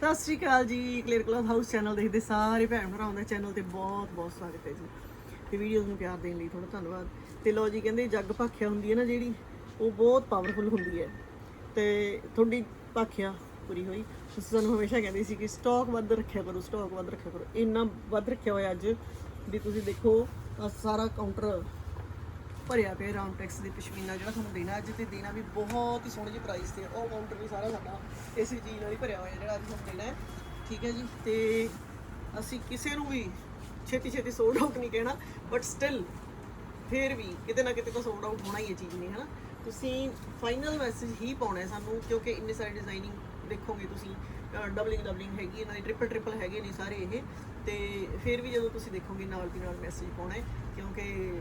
ਸਤਿ ਸ਼੍ਰੀ ਅਕਾਲ ਜੀ clear cloth house channel ਦੇਖਦੇ ਸਾਰੇ ਭੈਣ ਭਰਾਵਾਂ ਦਾ ਚੈਨਲ ਤੇ ਬਹੁਤ ਬਹੁਤ ਸਵਾਗਤ ਹੈ ਜੀ। ਤੇ ਵੀਡੀਓਜ਼ ਨੂੰ ਪਿਆਰ ਦੇਣ ਲਈ ਥੋੜਾ ਧੰਨਵਾਦ। ਤੇ ਲੋ ਜੀ, ਕਹਿੰਦੇ ਜੱਗ ਭਾਖਿਆ ਹੁੰਦੀ ਹੈ ਨਾ ਜਿਹੜੀ, ਉਹ ਬਹੁਤ ਪਾਵਰਫੁਲ ਹੁੰਦੀ ਹੈ। ਤੇ ਤੁਹਾਡੀ ਭਾਖਿਆ ਪੂਰੀ ਹੋਈ। ਤੁਸੀਂ ਸਾਨੂੰ ਹਮੇਸ਼ਾ ਕਹਿੰਦੇ ਸੀ ਕਿ ਸਟਾਕ ਵੱਧ ਰੱਖਿਆ ਕਰੋ ਸਟਾਕ ਵੱਧ ਰੱਖਿਆ ਕਰੋ। ਇੰਨਾ ਵੱਧ ਰੱਖਿਆ ਹੋਇਆ ਅੱਜ ਵੀ ਤੁਸੀਂ ਦੇਖੋ, ਆਹ ਸਾਰਾ ਕਾਊਂਟਰ ਭਰਿਆ ਪਿਆ ਰਾਉਂਡ ਟੈਕਸ ਦੇ ਪਸ਼ਮੀਨਾ ਜਿਹੜਾ ਤੁਹਾਨੂੰ ਦੇਣਾ ਅੱਜ ਤੇ ਦੇਣਾ ਵੀ ਬਹੁਤ ਹੀ ਸੋਹਣੇ ਜਿਹੇ ਪ੍ਰਾਈਸ ਤੇ ਹੈ। ਉਹ ਕਾਊਂਟਰ ਵੀ ਸਾਰਾ ਸਾਡਾ ਇਸ ਚੀਜ਼ ਨਾਲ ਹੀ ਭਰਿਆ ਹੋਇਆ ਜਿਹੜਾ ਅੱਜ ਤੁਹਾਨੂੰ ਦੇਣਾ ਹੈ ਠੀਕ ਹੈ ਜੀ, ਤੇ ਅਸੀਂ ਕਿਸੇ ਨੂੰ ਵੀ ਛੇਤੀ ਛੇਤੀ ਸੋਲਡ ਆਊਟ ਨਹੀਂ ਕਹਿਣਾ ਬਟ ਸਟਿਲ ਫੇਰ ਵੀ ਕਿਤੇ ਨਾ ਕਿਤੇ ਤਾਂ ਸੋਲਡ ਆਊਟ ਹੋਣਾ ਹੀ ਹੈ ਚੀਜ਼ ਨੇ, ਹਨਾ ਤੁਸੀਂ ਫਾਈਨਲ ਮੈਸੇਜ ਹੀ ਪਾਉਣਾ ਹੈ ਸਾਨੂੰ, ਕਿਉਂਕਿ ਇੰਨੇ ਸਾਰੇ ਡਿਜ਼ਾਈਨਿੰਗ ਦੇਖੋਗੇ ਤੁਸੀਂ ਡਬਲਿੰਗ ਡਬਲਿੰਗ ਹੈਗੀ, ਇਹਨਾਂ ਦੀ ਟ੍ਰਿਪਲ ਟ੍ਰਿਪਲ ਹੈਗੇ ਨੇ ਸਾਰੇ ਇਹ, ਤੇ ਫਿਰ ਵੀ ਜਦੋਂ ਤੁਸੀਂ ਦੇਖੋਗੇ ਨਾਲ ਦੀ ਨਾਲ ਮੈਸੇਜ ਪਾਉਣਾ ਹੈ ਕਿਉਂਕਿ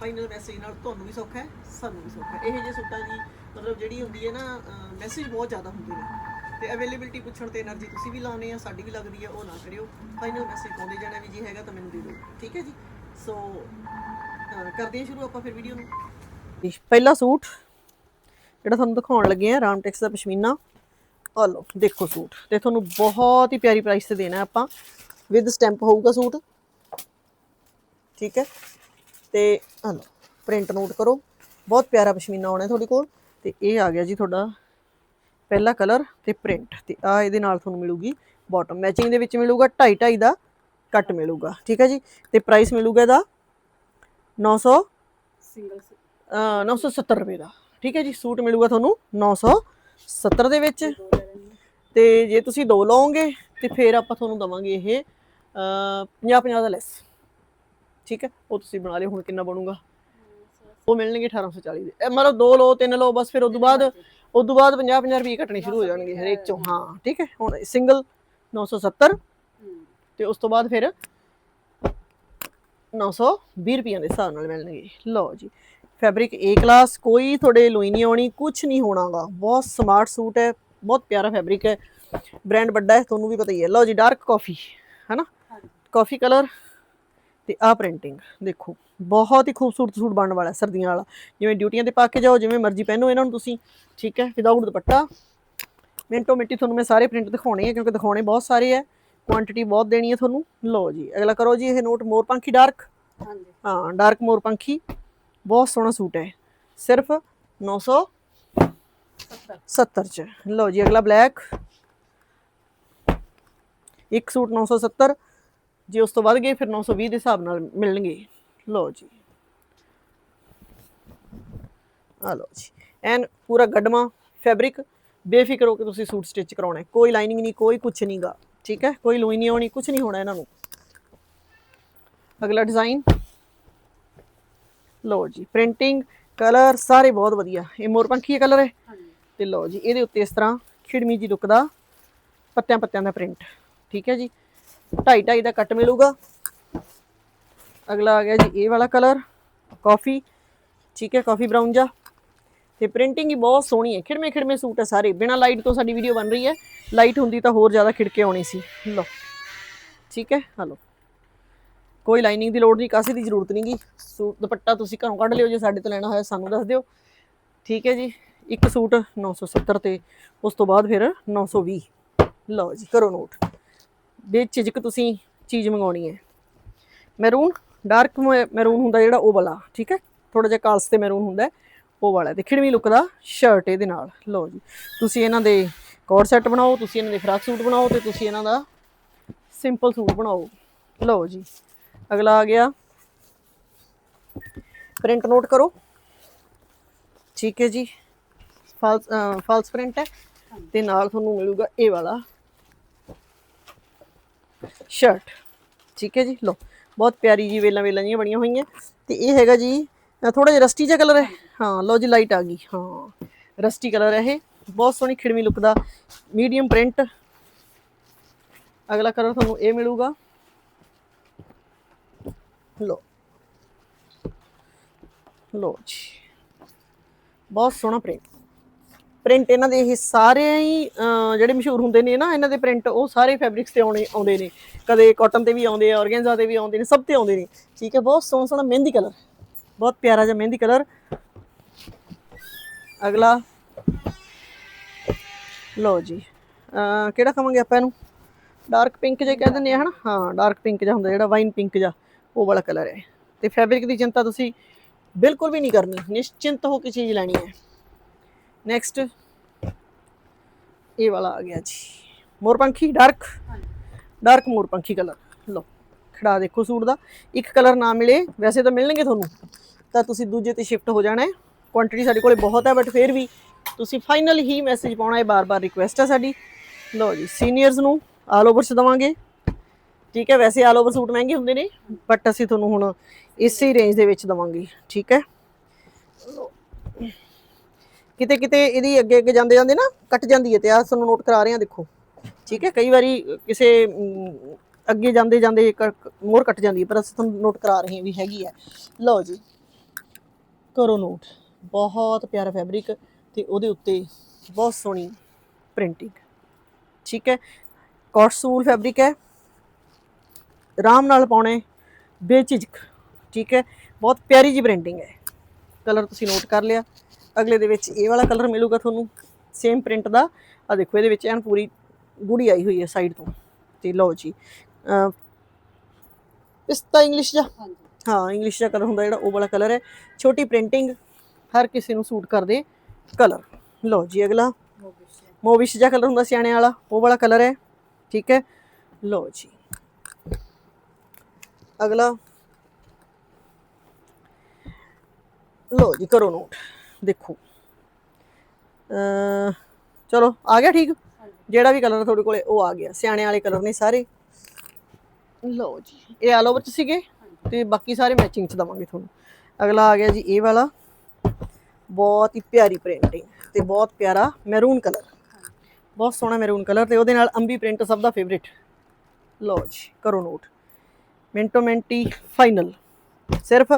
ਫਾਈਨਲ ਮੈਸੇਜ ਨਾਲ ਤੁਹਾਨੂੰ ਵੀ ਸੌਖਾ ਹੈ, ਸਾਨੂੰ ਵੀ ਸੌਖਾ ਹੈ। ਇਹ ਜੇ ਸੂਟਾਂ ਦੀ ਮਤਲਬ ਜਿਹੜੀ ਹੁੰਦੀ ਹੈ ਨਾ ਮੈਸੇਜ ਬਹੁਤ ਜ਼ਿਆਦਾ ਹੁੰਦੇ ਨੇ। ਤੇ ਅਵੇਲੇਬਿਲਟੀ ਪੁੱਛਣ ਤੇ એનર્ਜੀ ਤੁਸੀਂ ਵੀ ਲਾਉਨੇ ਆ, ਸਾਡੀ ਵੀ ਲੱਗਦੀ ਹੈ ਉਹ ਨਾ ਕਰਿਓ। ਫਾਈਨਲ ਮੈਸੇਜ ਪਾਉਂਦੇ ਜਾਣਾ ਵੀ ਜੀ ਹੈਗਾ ਤਾਂ ਮੈਨੂੰ ਦੇ ਦਿਓ। ਠੀਕ ਹੈ ਜੀ? ਸੋ ਕਰਦੇ ਹਾਂ ਸ਼ੁਰੂ ਆਪਾਂ ਫਿਰ ਵੀਡੀਓ ਨੂੰ। ਪਹਿਲਾ ਸੂਟ ਜਿਹੜਾ ਤੁਹਾਨੂੰ ਦਿਖਾਉਣ ਲੱਗੇ ਆ, ਰਾਮ ਟੈਕਸ ਦਾ ਪਸ਼ਮੀਨਾ। ਆ ਲਓ, ਦੇਖੋ ਸੂਟ। ਤੇ ਤੁਹਾਨੂੰ ਬਹੁਤ ਹੀ ਪਿਆਰੀ ਪ੍ਰਾਈਸ ਤੇ ਦੇਣਾ ਆਪਾਂ। ਵਿਦ ਸਟੈਂਪ ਹੋਊਗਾ ਸੂਟ। ਠੀਕ ਹੈ? ਤੇ ਆ ਲਓ ਪ੍ਰਿੰਟ ਨੋਟ ਕਰੋ। ਬਹੁਤ ਪਿਆਰਾ ਪਸ਼ਮੀਨਾ ਆਉਣਾ ਤੁਹਾਡੇ ਕੋਲ। ਤੇ ਇਹ ਆ ਗਿਆ ਜੀ ਤੁਹਾਡਾ ਪਹਿਲਾ ਕਲਰ ਤੇ ਪ੍ਰਿੰਟ ਤੇ ਆ ਇਹਦੇ ਨਾਲ ਤੁਹਾਨੂੰ ਮਿਲੂਗੀ ਬਾਟਮ ਮੈਚਿੰਗ ਦੇ ਵਿੱਚ ਮਿਲੂਗਾ 2.5 2.5 ਦਾ ਕੱਟ ਮਿਲੂਗਾ ਠੀਕ ਹੈ ਜੀ? ਤੇ ਪ੍ਰਾਈਸ ਮਿਲੂਗਾ ਇਹਦਾ 900 ਸਿੰਗਲ ਅਹ 970 ਰੁਪਏ ਦਾ ਠੀਕ ਹੈ ਜੀ? ਸੂਟ ਮਿਲੂਗਾ ਤੁਹਾਨੂੰ 970 ਦੇ ਵਿੱਚ। ਤੇ ਜੇ ਤੁਸੀਂ ਦੋ ਲਓਗੇ ਤੇ ਫਿਰ ਆਪਾਂ ਤੁਹਾਨੂੰ ਦਵਾਂਗੇ ਇਹ 50 50 ਦਾ ਲੈਸ ਠੀਕ ਹੈ ਉਹ ਤੁਸੀਂ ਬਣਾ ਲਿਓ ਹੁਣ ਕਿੰਨਾ ਬਣੂਗਾ ਉਹ ਮਿਲਣਗੇ 1840 ਦੇ ਇਹ ਮਤਲਬ ਦੋ ਲਓ ਤਿੰਨ ਲਓ ਬਸ ਫਿਰ ਉਸ ਤੋਂ ਬਾਅਦ ਉਸ ਤੋਂ ਬਾਅਦ 50 50 ਰੁਪਏ ਕੱਟਣੇ ਸ਼ੁਰੂ ਹੋ ਜਾਣਗੇ ਹਰੇਕ ਚੋਂ ਹਾਂ ਠੀਕ ਹੈ ਹੁਣ ਸਿੰਗਲ 970 ਤੇ ਉਸ ਤੋਂ ਬਾਅਦ ਫਿਰ 920 ਰੁਪਈਆਂ ਦੇ ਹਿਸਾਬ ਨਾਲ ਮਿਲਣਗੇ ਲਓ ਜੀ ਫੈਬਰਿਕ ਏ ਕਲਾਸ ਕੋਈ ਤੁਹਾਡੇ ਲੋਈ ਨਹੀਂ ਆਉਣੀ ਕੁਝ ਨਹੀਂ ਹੋਣਾਗਾ ਬਹੁਤ ਸਮਾਰਟ ਸੂਟ ਹੈ ਬਹੁਤ ਪਿਆਰਾ ਫੈਬਰਿਕ ਹੈ ਬ੍ਰਾਂਡ ਵੱਡਾ ਹੈ ਤੁਹਾਨੂੰ ਵੀ ਪਤਾ ਹੀ ਹੈ ਲਓ ਜੀ ਡਾਰਕ ਕਾਫੀ ਹੈਨਾ ਕਾਫੀ ਕਲਰ ਤੇ ਆ ਪ੍ਰਿੰਟਿੰਗ ਦੇਖੋ ਬਹੁਤ ਹੀ ਖੂਬਸੂਰਤ ਸੂਟ ਬਣਨ ਵਾਲਾ ਸਰਦੀਆਂ ਵਾਲਾ। ਜਿਵੇਂ ਡਿਊਟੀਆਂ ਤੇ ਪਾ ਕੇ ਜਾਓ ਜਿਵੇਂ ਮਰਜ਼ੀ ਪਹਿਨੋ ਇਹਨਾਂ ਨੂੰ ਤੁਸੀਂ ਠੀਕ ਹੈ? ਵਿਦਆਊਟ ਦੁਪੱਟਾ। ਮਿੰਟੋ ਮਿੰਟੀ ਤੁਹਾਨੂੰ ਮੈਂ ਸਾਰੇ ਪ੍ਰਿੰਟ ਦਿਖਾਉਣੇ ਆ ਕਿਉਂਕਿ ਦਿਖਾਉਣੇ ਬਹੁਤ ਸਾਰੇ ਆ। ਕੁਆਂਟੀਟੀ ਬਹੁਤ ਦੇਣੀ ਹੈ ਤੁਹਾਨੂੰ। ਲਓ ਜੀ ਅਗਲਾ ਕਰੋ ਜੀ ਇਹ ਨੋਟ ਮੋਰ ਪੰਖੀ ਡਾਰਕ ਹਾਂਜੀ। ਹਾਂ ਡਾਰਕ ਮੋਰ ਪੰਖੀ। ਬਹੁਤ ਸੋਹਣਾ ਸੂਟ ਹੈ। ਸਿਰਫ 970 ਚ। ਲਓ ਜੀ ਅਗਲਾ ਬਲੈਕ ਇੱਕ ਸੂਟ 970 ਜੇ ਉਸ ਤੋਂ ਵੱਧ ਗਏ ਫਿਰ 920 ਦੇ ਹਿਸਾਬ ਨਾਲ ਮਿਲਣਗੇ। ਲਓ ਜੀ। ਆ ਲਓ ਜੀ। ਐਨ ਪੂਰਾ ਗੱਡਮਾ ਫੈਬਰਿਕ। ਬੇਫਿਕਰ ਹੋ ਕੇ ਤੁਸੀਂ ਸੂਟ ਸਟਿਚ ਕਰਾਉਣਾ ਹੈ। ਕੋਈ ਲਾਈਨਿੰਗ ਨਹੀਂ ਕੋਈ ਕੁਝ ਨਹੀਂਗਾ ਠੀਕ ਹੈ? ਕੋਈ ਲੋਈ ਨਹੀਂ ਆਉਣੀ ਕੁਝ ਨਹੀਂ ਹੋਣਾ ਇਹਨਾਂ ਨੂੰ। ਅਗਲਾ ਡਿਜ਼ਾਈਨ ਲਓ ਜੀ ਪ੍ਰਿੰਟਿੰਗ ਕਲਰ ਸਾਰੇ ਬਹੁਤ ਵਧੀਆ। ਇਹ ਮੋਰਪੰਖੀ ਕਲਰ ਹੈ। ਤੇ ਲਓ ਜੀ ਇਹਦੇ ਉੱਤੇ ਇਸ ਤਰ੍ਹਾਂ ਖਿੜਮੀ ਜੀ ਲੁੱਕ ਦਾ ਪੱਤਿਆਂ ਪੱਤਿਆਂ ਦਾ ਪ੍ਰਿੰਟ ਠੀਕ ਹੈ ਜੀ? ਢਾਈ ਢਾਈ ਦਾ ਕੱਟ ਮਿਲੂਗਾ। ਅਗਲਾ ਆ ਗਿਆ ਜੀ ਇਹ ਵਾਲਾ ਕਲਰ ਕਾਫੀ ਠੀਕ ਹੈ ਕਾਫੀ ਬਰਾਊਨ ਜਾ। ਤੇ ਪ੍ਰਿੰਟਿੰਗ ਹੀ ਬਹੁਤ ਸੋਹਣੀ ਹੈ। ਖਿੜਮੇ ਖਿੜਮੇ ਸੂਟ ਹੈ ਸਾਰੇ। ਬਿਨਾ ਲਾਈਟ ਤੋਂ ਸਾਡੀ ਵੀਡੀਓ ਬਣ ਰਹੀ ਹੈ। ਲਾਈਟ ਹੁੰਦੀ ਤਾਂ ਹੋਰ ਜ਼ਿਆਦਾ ਖਿੜਕੇ ਆਉਣੀ ਸੀ। ਲਓ। ਠੀਕ ਹੈ ਹਲੋ ਕੋਈ ਲਾਈਨਿੰਗ ਦੀ ਲੋੜ ਨਹੀਂ, ਕਾਸੇ ਦੀ ਜ਼ਰੂਰਤ ਨਹੀਂਗੀ। ਸੂਟ ਦੁਪੱਟਾ ਤੁਸੀਂ ਘਰੋਂ ਕੱਢ ਲਿਓ, ਜੇ ਸਾਡੇ ਤੋਂ ਲੈਣਾ ਹੋਇਆ ਸਾਨੂੰ ਦੱਸ ਦਿਓ। ਠੀਕ ਹੈ ਜੀ। ਇੱਕ ਸੂਟ 970 ਤੇ, ਉਸ ਤੋਂ ਬਾਅਦ ਫਿਰ 920 ਲਓ ਜੀ, ਕਰੋ ਨੋਟ। ਵਿੱਚ ਝਿਜਕ ਤੁਸੀਂ ਚੀਜ਼ ਮੰਗਾਉਣੀ ਹੈ। ਮੈਰੂਨ, ਡਾਰਕ ਮੈਰੂਨ ਹੁੰਦਾ ਜਿਹੜਾ ਉਹ ਵਾਲਾ, ਠੀਕ ਹੈ? ਥੋੜਾ ਜਿਹਾ ਕਾਲਸ ਤੇ ਮੈਰੂਨ ਹੁੰਦਾ ਉਹ ਵਾਲਾ ਤੇ ਖਿੜਵੀਂ ਲੁੱਕ ਦਾ ਸ਼ਰਟ ਇਹਦੇ ਨਾਲ। ਲਓ ਜੀ, ਤੁਸੀਂ ਇਹਨਾਂ ਦੇ ਕੋਡ ਸੈੱਟ ਬਣਾਓ, ਤੁਸੀਂ ਇਹਨਾਂ ਦੇ ਫਰਾਕ ਸੂਟ ਬਣਾਓ ਤੇ ਤੁਸੀਂ ਇਹਨਾਂ ਦਾ ਸਿੰਪਲ ਸੂਟ ਬਣਾਓ। ਲਓ ਜੀ, ਅਗਲਾ ਆ ਗਿਆ। ਪ੍ਰਿੰਟ ਨੋਟ ਕਰੋ। ਠੀਕ ਹੈ ਜੀ, ਫਾਲਸ ਫਾਲਸ ਪ੍ਰਿੰਟ ਹੈ। ਤੇ ਨਾਲ ਤੁਹਾਨੂੰ ਮਿਲੂਗਾ ਇਹ ਵਾਲਾ। ਸ਼ਰਟ। ਠੀਕ ਹੈ ਜੀ, ਲਓ, ਬਹੁਤ ਪਿਆਰੀ ਜੀ ਵੇਲਾਂ ਵੇਲਾਂ ਜੀਆਂ ਬਣੀਆਂ ਹੋਈਆਂ। ਤੇ ਇਹ ਹੈਗਾ ਜੀ ਥੋੜਾ ਜਿਹਾ ਰਸਟੀ ਜਿਹਾ ਕਲਰ ਹੈ। ਹਾਂ, ਲਓ ਜੀ ਲਾਈਟ ਆ ਗਈ। ਹਾਂ ਰਸਟੀ ਕਲਰ ਹੈ ਇਹ। ਬਹੁਤ ਸੋਹਣੀ ਖਿੜਵੀਂ ਲੁੱਕ ਦਾ ਮੀਡੀਅਮ ਪ੍ਰਿੰਟ ਅਗਲਾ ਕਲਰ ਤੁਹਾਨੂੰ ਇਹ ਮਿਲੂਗਾ। ਲੋ ਲੋ ਜੀ। ਬਹੁਤ ਸੋਹਣਾ ਪ੍ਰਿੰਟ ਪ੍ਰਿੰਟ ਇਹਨਾਂ ਦੇ ਇਹ ਸਾਰੇ ਹੀ ਜਿਹੜੇ ਮਸ਼ਹੂਰ ਹੁੰਦੇ ਨੇ ਨਾ, ਇਹਨਾਂ ਦੇ ਪ੍ਰਿੰਟ ਉਹ ਸਾਰੇ ਫੈਬਰਿਕਸ ਤੇ ਆਉਣੇ, ਆਉਂਦੇ ਨੇ। ਕਦੇ ਕਾਟਨ ਤੇ ਵੀ ਆਉਂਦੇ ਆ ਔਰਗੈਂਜਾ ਤੇ ਵੀ ਆਉਂਦੇ ਨੇ, ਸਭ ਤੇ ਆਉਂਦੇ ਨੇ। ਠੀਕ ਹੈ, ਬਹੁਤ ਸੋਹਣਾ ਸੋਹਣਾ ਮਹਿੰਦੀ ਕਲਰ ਬਹੁਤ ਪਿਆਰਾ ਜਿਹਾ ਮਹਿੰਦੀ ਕਲਰ ਅਗਲਾ। ਲੋ ਜੀ। ਕਿਹੜਾ ਕਹਾਂਗੇ ਆਪਾਂ ਇਹਨੂੰ? ਡਾਰਕ ਪਿੰਕ ਜੇ ਕਹਿ ਦਿੰਦੇ ਆ, ਹਨਾ? ਹਾਂ ਡਾਰਕ ਪਿੰਕ ਜਿਹਾ ਹੁੰਦਾ, ਜਿਹੜਾ ਵਾਈਨ ਪਿੰਕ ਜਿਹਾ, ਉਹ ਵਾਲਾ ਕਲਰ ਹੈ। ਤੇ ਫੈਬਰਿਕ ਦੀ ਚਿੰਤਾ ਤੁਸੀਂ ਬਿਲਕੁਲ ਵੀ ਨਹੀਂ ਕਰਨੀ। ਨਿਸ਼ਚਿੰਤ ਹੋ ਕੇ ਚੀਜ਼ ਲੈਣੀ ਹੈ। ਨੈਕਸਟ ਇਹ ਵਾਲਾ ਆ ਗਿਆ ਜੀ। ਮੋਰਪੰਖੀ ਡਾਰਕ ਡਾਰਕ ਮੋਰਪੰਖੀ ਕਲਰ ਲਓ ਖੜਾ ਦੇਖੋ ਸੂਟ ਦਾ। ਇੱਕ ਕਲਰ ਨਾ ਮਿਲੇ, ਵੈਸੇ ਤਾਂ ਮਿਲਣਗੇ ਤੁਹਾਨੂੰ। ਤਾਂ ਤੁਸੀਂ ਦੂਜੇ ਤੇ ਸ਼ਿਫਟ ਹੋ ਜਾਣਾ ਹੈ। ਕੁਆਂਟੀਟੀ ਸਾਡੇ ਕੋਲੇ ਬਹੁਤ ਹੈ ਬਟ ਫਿਰ ਵੀ ਤੁਸੀਂ ਫਾਈਨਲ ਹੀ ਮੈਸੇਜ ਪਾਉਣਾ ਹੈ, ਬਾਰ-ਬਾਰ ਰਿਕੁਐਸਟ ਹੈ ਸਾਡੀ। ਲਓ ਜੀ ਸੀਨੀਅਰਸ ਨੂੰ ਆਲ ਓਵਰ ਚ ਦਵਾਂਗੇ। ਠੀਕ ਹੈ, ਵੈਸੇ ਆਲ ਓਵਰ ਸੂਟ ਮਹਿੰਗੇ ਹੁੰਦੇ ਨੇ ਬਟ ਅਸੀਂ ਤੁਹਾਨੂੰ ਹੁਣ ਇਸੇ ਰੇਂਜ ਦੇ ਵਿੱਚ ਦਵਾਂਗੇ। ਠੀਕ ਹੈ? ਕਿਤੇ ਕਿਤੇ ਇਹਦੀ ਅੱਗੇ ਅੱਗੇ ਜਾਂਦੇ ਜਾਂਦੇ ਨਾ ਕੱਟ ਜਾਂਦੀ ਹੈ ਤੇ ਆ ਤੁਹਾਨੂੰ ਨੋਟ ਕਰਾ ਰਹੇ ਹਾਂ ਦੇਖੋ। ਠੀਕ ਹੈ? ਕਈ ਵਾਰੀ ਕਿਸੇ ਅੱਗੇ ਜਾਂਦੇ ਜਾਂਦੇ ਮੋਰ ਕੱਟ ਜਾਂਦੀ ਹੈ, ਪਰ ਅਸੀਂ ਤੁਹਾਨੂੰ ਨੋਟ ਕਰਾ ਰਹੇ ਹਾਂ ਵੀ ਹੈਗੀ ਹੈ। ਲਓ ਜੀ, ਕਰੋ ਨੋਟ ਬਹੁਤ ਪਿਆਰਾ ਫੈਬਰਿਕ ਤੇ ਉਹਦੇ ਉੱਤੇ ਬਹੁਤ ਸੋਹਣੀ ਪ੍ਰਿੰਟਿੰਗ ਠੀਕ ਹੈ? ਕੋਟਸੂਲ ਫੈਬਰਿਕ ਹੈ। ਆਰਾਮ ਨਾਲ ਪਾਉਣੇ, ਬੇਝਿਜਕ। ਠੀਕ ਹੈ? ਬਹੁਤ ਪਿਆਰੀ ਜੀ ਪ੍ਰਿੰਟਿੰਗ ਹੈ। ਕਲਰ ਤੁਸੀਂ ਨੋਟ ਕਰ ਲਿਆ। ਅਗਲੇ ਦੇ ਵਿੱਚ ਇਹ ਵਾਲਾ ਕਲਰ ਮਿਲੂਗਾ ਤੁਹਾਨੂੰ ਸੇਮ ਪ੍ਰਿੰਟ ਦਾ। ਆ ਦੇਖੋ ਇਹਦੇ ਵਿੱਚ ਐਨ ਪੂਰੀ ਗੂੜੀ ਆਈ ਹੋਈ ਹੈ ਸਾਈਡ ਤੋਂ। ਤੇ ਲਓ ਜੀ ਪਿਸਤਾ ਇੰਗਲਿਸ਼ ਦਾ ਹਾਂ ਇੰਗਲਿਸ਼ ਦਾ ਕਲਰ ਹੁੰਦਾ ਜਿਹੜਾ ਉਹ ਵਾਲਾ ਕਲਰ ਹੈ। ਛੋਟੀ ਪ੍ਰਿੰਟਿੰਗ ਹਰ ਕਿਸੇ ਨੂੰ ਸੂਟ ਕਰਦੇ ਕਲਰ ਲਓ ਜੀ ਅਗਲਾ। ਮੋਵਿਸ਼ ਜਿਹਾ। ਕਲਰ ਹੁੰਦਾ ਸਿਆਣੇ ਵਾਲਾ ਉਹ ਵਾਲਾ ਕਲਰ ਹੈ। ਠੀਕ ਹੈ। ਲਓ ਜੀ। ਅਗਲਾ। ਲਓ ਜੀ ਕਰੋ ਨੋਟ ਦੇਖੋ। ਅ ਚਲੋ ਆ ਗਿਆ ਠੀਕ? ਜਿਹੜਾ ਵੀ ਕਲਰ ਤੁਹਾਡੇ ਕੋਲੇ ਉਹ ਆ ਗਿਆ। ਸਿਆਣੇ ਵਾਲੇ ਕਲਰ ਨੇ ਸਾਰੇ। ਲਓ ਜੀ। ਇਹ ਆਲ ਓਵਰ ਚ ਸੀਗੇ ਤੇ ਬਾਕੀ ਸਾਰੇ ਮੈਚਿੰਗ ਚ ਦਵਾਂਗੇ ਤੁਹਾਨੂੰ। ਅਗਲਾ ਆ ਗਿਆ ਜੀ ਇਹ ਵਾਲਾ। ਬਹੁਤ ਹੀ ਪਿਆਰੀ ਪ੍ਰਿੰਟਿੰਗ ਤੇ ਬਹੁਤ ਪਿਆਰਾ ਮੈਰੂਨ ਕਲਰ ਬਹੁਤ ਸੋਹਣਾ ਮੈਰੂਨ ਕਲਰ ਤੇ ਉਹਦੇ ਨਾਲ ਅੰਬੀ ਪ੍ਰਿੰਟ ਸਭ ਦਾ ਫੇਵਰਿਟ ਲਓ ਜੀ ਕਰੋ ਨੋਟ ਮਿੰਟੋ ਮਿੰਟੀ ਫਾਈਨਲ ਸਿਰਫ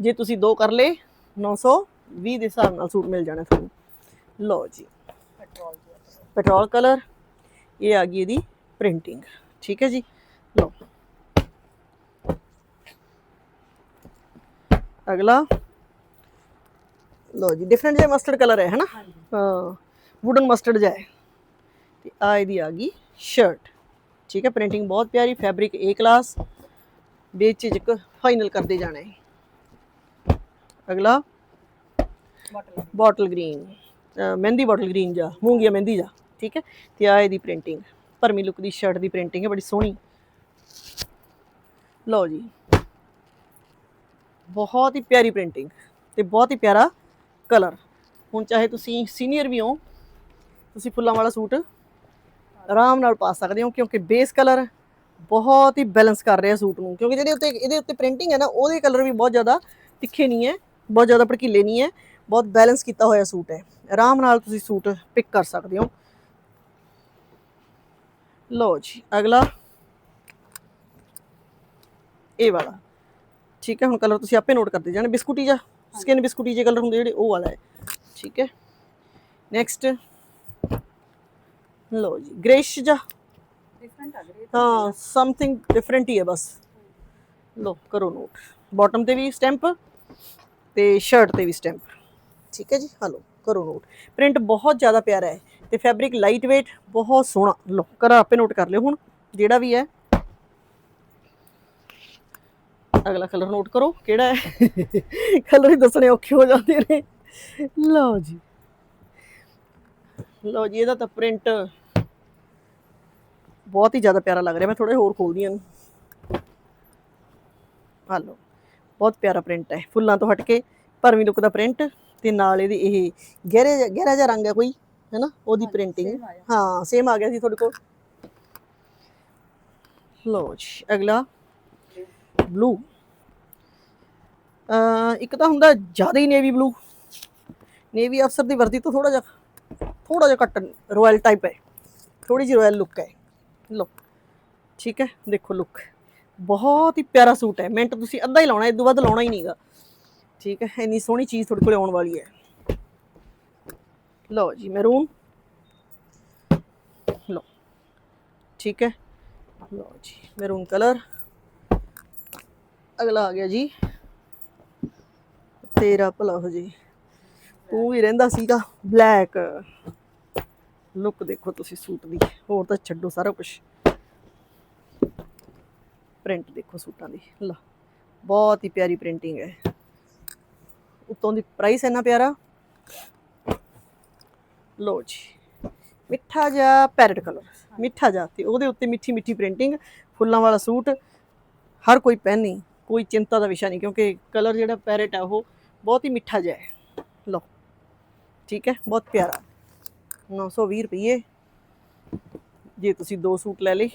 ਜੇ ਤੁਸੀਂ ਦੋ ਕਰ ਲੇ 920 ਦੇ ਹਿਸਾਬ ਨਾਲ ਸੂਟ ਮਿਲ ਜਾਣਾ ਤੁਹਾਨੂੰ। ਲਓ ਜੀ। ਪੈਟਰੋਲ ਕਲਰ ਇਹ ਆ ਗਈ ਇਹਦੀ ਪ੍ਰਿੰਟਿੰਗ ਠੀਕ ਹੈ ਜੀ? ਲਓ। ਅਗਲਾ। ਲਓ ਜੀ ਡਿਫਰੈਂਟ ਜਿਹਾ ਮਸਟਰਡ ਕਲਰ ਹੈ ਹਨਾ? ਹਾਂ ਵੁਡਨ ਮਸਟਰਡ ਹੈ। ਤੇ ਆ ਇਹਦੀ ਆ ਗਈ ਸ਼ਰਟ ਠੀਕ ਹੈ ਪ੍ਰਿੰਟਿੰਗ ਬਹੁਤ ਪਿਆਰੀ ਫੈਬਰਿਕ ਏ ਕਲਾਸ ਬੇਚਿਜਕ ਫਾਈਨਲ ਕਰਦੇ ਜਾਣਾ ਹੈ। ਅਗਲਾ। ਬੋਟਲ ਗ੍ਰੀਨ ਮਹਿੰਦੀ ਬੋਟਲ ਗ੍ਰੀਨ ਜਾ, ਮੂੰਗੀਆ ਮਹਿੰਦੀ ਜਾ, ਠੀਕ ਹੈ? ਤੇ ਆ ਇਹਦੀ ਪ੍ਰਿੰਟਿੰਗ ਭਰਮੀ ਲੁੱਕ ਦੀ ਸ਼ਰਟ ਦੀ ਪ੍ਰਿੰਟਿੰਗ ਹੈ, ਬੜੀ ਸੋਹਣੀ। ਲਓ ਜੀ। ਬਹੁਤ ਹੀ ਪਿਆਰੀ ਪ੍ਰਿੰਟਿੰਗ ਤੇ ਬਹੁਤ ਹੀ ਪਿਆਰਾ ਕਲਰ ਹੁਣ ਚਾਹੇ ਤੁਸੀਂ ਸੀਨੀਅਰ ਵੀ ਹੋ, ਤੁਸੀਂ ਫੁੱਲਾਂ ਵਾਲਾ ਸੂਟ ਆਰਾਮ ਨਾਲ ਪਾ ਸਕਦੇ ਹੋ, ਕਿਉਂਕਿ ਬੇਸ ਕਲਰ ਬਹੁਤ ਹੀ ਬੈਲੈਂਸ ਕਰ ਰਿਹਾ ਸੂਟ ਨੂੰ। ਕਿਉਂਕਿ ਜਿਹੜੇ ਉੱਤੇ, ਇਹਦੇ ਉੱਤੇ ਪ੍ਰਿੰਟਿੰਗ ਹੈ ਨਾ, ਉਹਦੇ ਕਲਰ ਵੀ ਬਹੁਤ ਜ਼ਿਆਦਾ ਤਿੱਖੇ ਨਹੀਂ ਹੈ। ਬਹੁਤ ਜ਼ਿਆਦਾ ਭੜਕੀਲੇ ਨਹੀਂ ਹੈ ਬਹੁਤ ਬੈਲੈਂਸ ਕੀਤਾ ਹੋਇਆ ਸੂਟ ਹੈ। ਆਰਾਮ ਨਾਲ ਤੁਸੀਂ ਸੂਟ ਪਿਕ ਕਰ ਸਕਦੇ ਹੋ। ਲਓ ਜੀ ਅਗਲਾ। ਇਹ ਵਾਲਾ। ਠੀਕ ਹੈ ਹੁਣ ਕਲਰ ਤੁਸੀਂ ਆਪੇ ਨੋਟ ਕਰਦੇ ਜਾਣਾ। ਬਿਸਕੁਟੀ ਜਾਂ ਸਕਿਨ ਬਿਸਕੁਟੀ ਜੇ ਕਲਰ ਹੁੰਦੇ ਜਿਹੜੇ ਉਹ ਵਾਲਾ ਹੈ। ਠੀਕ ਹੈ। ਨੈਕਸਟ ਲਓ ਜੀ ਗ੍ਰੇਸ਼ ਜਾਂ ਡਿਫਰੈਂਟ ਆ ਹਾਂ ਸਮਥਿੰਗ ਡਿਫਰੈਂਟ ਹੀ ਹੈ ਬਸ। ਲੋ ਕਰੋ ਨੋਟ ਬਾਟਮ ਤੇ ਵੀ ਸਟੈਂਪ ਤੇ ਸ਼ਰਟ ਤੇ ਵੀ ਸਟੈਂਪ ਠੀਕ ਹੈ ਜੀ? ਹਲੋ ਕਰੋ ਨੋਟ ਪ੍ਰਿੰਟ ਬਹੁਤ ਜ਼ਿਆਦਾ ਪਿਆਰਾ ਹੈ ਤੇ ਫੈਬਰਿਕ ਲਾਈਟ weight ਬਹੁਤ ਸੋਹਣਾ। ਲੋ ਕਰਾ ਆਪੇ ਨੋਟ ਕਰ ਲਿਓ ਹੁਣ, ਜਿਹੜਾ ਵੀ ਹੈ। ਅਗਲਾ ਕਲਰ ਨੋਟ ਕਰੋ, ਕਿਹੜਾ ਹੈ? ਕਲਰ ਹੀ ਦੱਸਣੇ ਔਖੇ ਹੋ ਜਾਂਦੇ ਨੇ। ਲਓ ਜੀ। ਲਓ ਜੀ, ਇਹਦਾ ਤਾਂ ਪ੍ਰਿੰਟ ਬਹੁਤ ਹੀ ਜ਼ਿਆਦਾ ਪਿਆਰਾ ਲੱਗ ਰਿਹਾ। ਮੈਂ ਥੋੜੇ ਹੋਰ ਖੋਲਦੀ ਹਾਂ ਇਹਨੂੰ। ਬਹੁਤ ਪਿਆਰਾ ਪ੍ਰਿੰਟ ਹੈ। ਫੁੱਲਾਂ ਤੋਂ ਹਟ ਕੇ ਭਰਵੀਂ ਲੁੱਕ ਦਾ ਪ੍ਰਿੰਟ ਤੇ ਨਾਲ ਇਹਦੀ ਇਹ ਗਹਿਰੇ ਗਹਿਰਾ ਜਿਹਾ ਰੰਗ ਹੈ ਕੋਈ ਹੈਨਾ? ਉਹਦੀ ਪ੍ਰਿੰਟਿੰਗ। ਹਾਂ ਸੇਮ ਆ ਗਿਆ ਸੀ ਤੁਹਾਡੇ ਕੋਲ। ਲਓ ਜੀ ਅਗਲਾ। ਬਲੂ ਅ ਇੱਕ ਤਾਂ ਹੁੰਦਾ ਜ਼ਿਆਦਾ ਹੀ ਨੇਵੀ ਬਲੂ ਨੇਵੀ ਅਫਸਰ ਦੀ ਵਰਦੀ ਤੋਂ ਥੋੜਾ ਜਿਹਾ ਥੋੜਾ ਜਿਹਾ ਕੱਟ ਰਾਇਲ ਟਾਈਪ ਹੈ। ਥੋੜੀ ਜਿਹੀ ਰਾਇਲ ਲੁੱਕ ਹੈ। ਲੋ ਠੀਕ ਹੈ? ਦੇਖੋ ਲੁੱਕ ਬਹੁਤ ਹੀ ਪਿਆਰਾ ਸੂਟ ਹੈ। ਮਿੰਟ ਤੁਸੀਂ ਅੱਧਾ ਹੀ ਲਾਉਣਾ ਇਸ ਤੋਂ ਵੱਧ ਲਾਉਣਾ ਹੀ ਨਹੀਂਗਾ। ਠੀਕ ਹੈ, ਇੰਨੀ ਸੋਹਣੀ ਚੀਜ਼ ਤੁਹਾਡੇ ਕੋਲ ਆਉਣ ਵਾਲੀ ਹੈ। ਲਓ ਜੀ ਮੈਰੂਨ ਲਓ, ਠੀਕ ਹੈ। ਲਓ ਜੀ ਮੈਰੂਨ ਕਲਰ ਅਗਲਾ ਆ ਗਿਆ ਜੀ। ਤੇਰਾ ਭਲਾ ਹੋ ਜੀ। ਤੂੰ ਵੀ ਰਹਿੰਦਾ ਸੀਗਾ ਬਲੈਕ ਲੁੱਕ ਦੇਖੋ ਤੁਸੀਂ ਸੂਟ ਦੀ, ਹੋਰ ਤਾਂ ਛੱਡੋ ਸਾਰਾ ਕੁਝ ਪ੍ਰਿੰਟ ਦੇਖੋ ਸੂਟਾਂ ਦੀ। ਲਾ, ਬਹੁਤ ਹੀ ਪਿਆਰੀ ਪ੍ਰਿੰਟਿੰਗ ਹੈ। ਉਤੋਂ ਦੀ ਪ੍ਰਾਈਸ ਇੰਨਾ ਪਿਆਰਾ? ਲੋ ਜੀ, ਮਿੱਠਾ ਜਿਹਾ ਪੈਰਟ ਕਲਰ ਮਿੱਠਾ ਜਿਹਾ ਤੇ ਉਹਦੇ ਉੱਤੇ ਮਿੱਠੀ ਮਿੱਠੀ ਪ੍ਰਿੰਟਿੰਗ ਫੁੱਲਾਂ ਵਾਲਾ ਸੂਟ, ਹਰ ਕੋਈ ਪਹਿਨੀ ਕੋਈ ਚਿੰਤਾ ਦਾ ਵਿਸ਼ਾ ਨਹੀਂ, ਕਿਉਂਕਿ ਕਲਰ ਜਿਹੜਾ ਪੈਰਟ ਹੈ ਉਹ ਬਹੁਤ ਹੀ ਮਿੱਠਾ ਜਿਹਾ ਹੈ। ਲਓ, ਠੀਕ ਹੈ, ਬਹੁਤ ਪਿਆਰਾ। 920 ਰੁਪਏ ਜੇ ਤੁਸੀਂ ਦੋ ਸੂਟ ਲੈ ਲਏ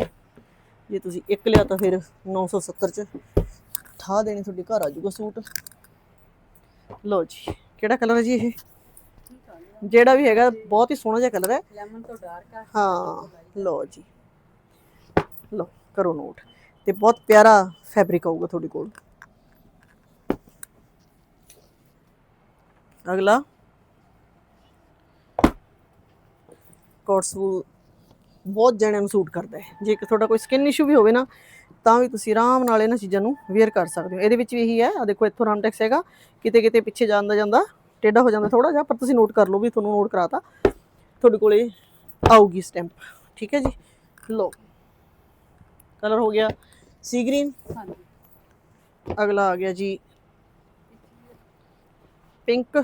ਜੇ ਤੁਸੀਂ ਇੱਕ ਲਿਆ ਤਾਂ ਫਿਰ 970 ਚ ਠਾ ਦੇਣੀ ਤੁਹਾਡੇ ਘਰ ਆ ਜਾਊਗਾ ਸੂਟ। ਲਓ ਜੀ ਕਿਹੜਾ ਕਲਰ ਹੈ ਜੀ ਇਹ? ਜਿਹੜਾ ਵੀ ਹੈਗਾ ਬਹੁਤ ਹੀ ਸੋਹਣਾ ਜਿਹਾ ਕਲਰ ਹੈ। ਲੈਮਨ ਤੋਂ ਡਾਰਕ ਆ। ਹਾਂ ਲਓ ਜੀ। ਲਓ ਕਰੋ ਨੋਟ। ਤੇ ਬਹੁਤ ਪਿਆਰਾ ਫੈਬਰਿਕ ਆਊਗਾ ਤੁਹਾਡੇ ਕੋਲ। ਅਗਲਾ। ਕੋਟਸਵੂਲ ਬਹੁਤ ਜਣਿਆਂ ਨੂੰ ਸੂਟ ਕਰਦਾ ਹੈ। ਜੇ ਤੁਹਾਡਾ ਕੋਈ ਸਕਿਨ ਇਸ਼ੂ ਵੀ ਹੋਵੇ ਨਾ ਤਾਂ ਵੀ ਤੁਸੀਂ ਆਰਾਮ ਨਾਲ ਇਹਨਾਂ ਚੀਜ਼ਾਂ ਨੂੰ ਵੇਅਰ ਕਰ ਸਕਦੇ ਹੋ। ਇਹਦੇ ਵਿੱਚ ਵੀ ਇਹੀ ਹੈ ਆ ਦੇਖੋ ਇੱਥੋਂ ਰਾਮਟੈਕਸ ਹੈਗਾ ਕਿਤੇ ਕਿਤੇ ਪਿੱਛੇ ਜਾਂਦਾ ਜਾਂਦਾ ਟੇਢਾ ਹੋ ਜਾਂਦਾ ਥੋੜਾ ਜਿਹਾ ਪਰ ਤੁਸੀਂ ਨੋਟ ਕਰ ਲਓ ਵੀ ਤੁਹਾਨੂੰ ਨੋਟ ਕਰਾਤਾ। ਤੁਹਾਡੇ ਕੋਲੇ ਆਊਗੀ ਸਟੈਂਪ ਠੀਕ ਹੈ ਜੀ? ਲੋ ਕਲਰ ਹੋ ਗਿਆ ਸੀ ਗ੍ਰੀਨ ਹਾਂਜੀ। ਅਗਲਾ ਆ ਗਿਆ ਜੀ ਪਿੰਕ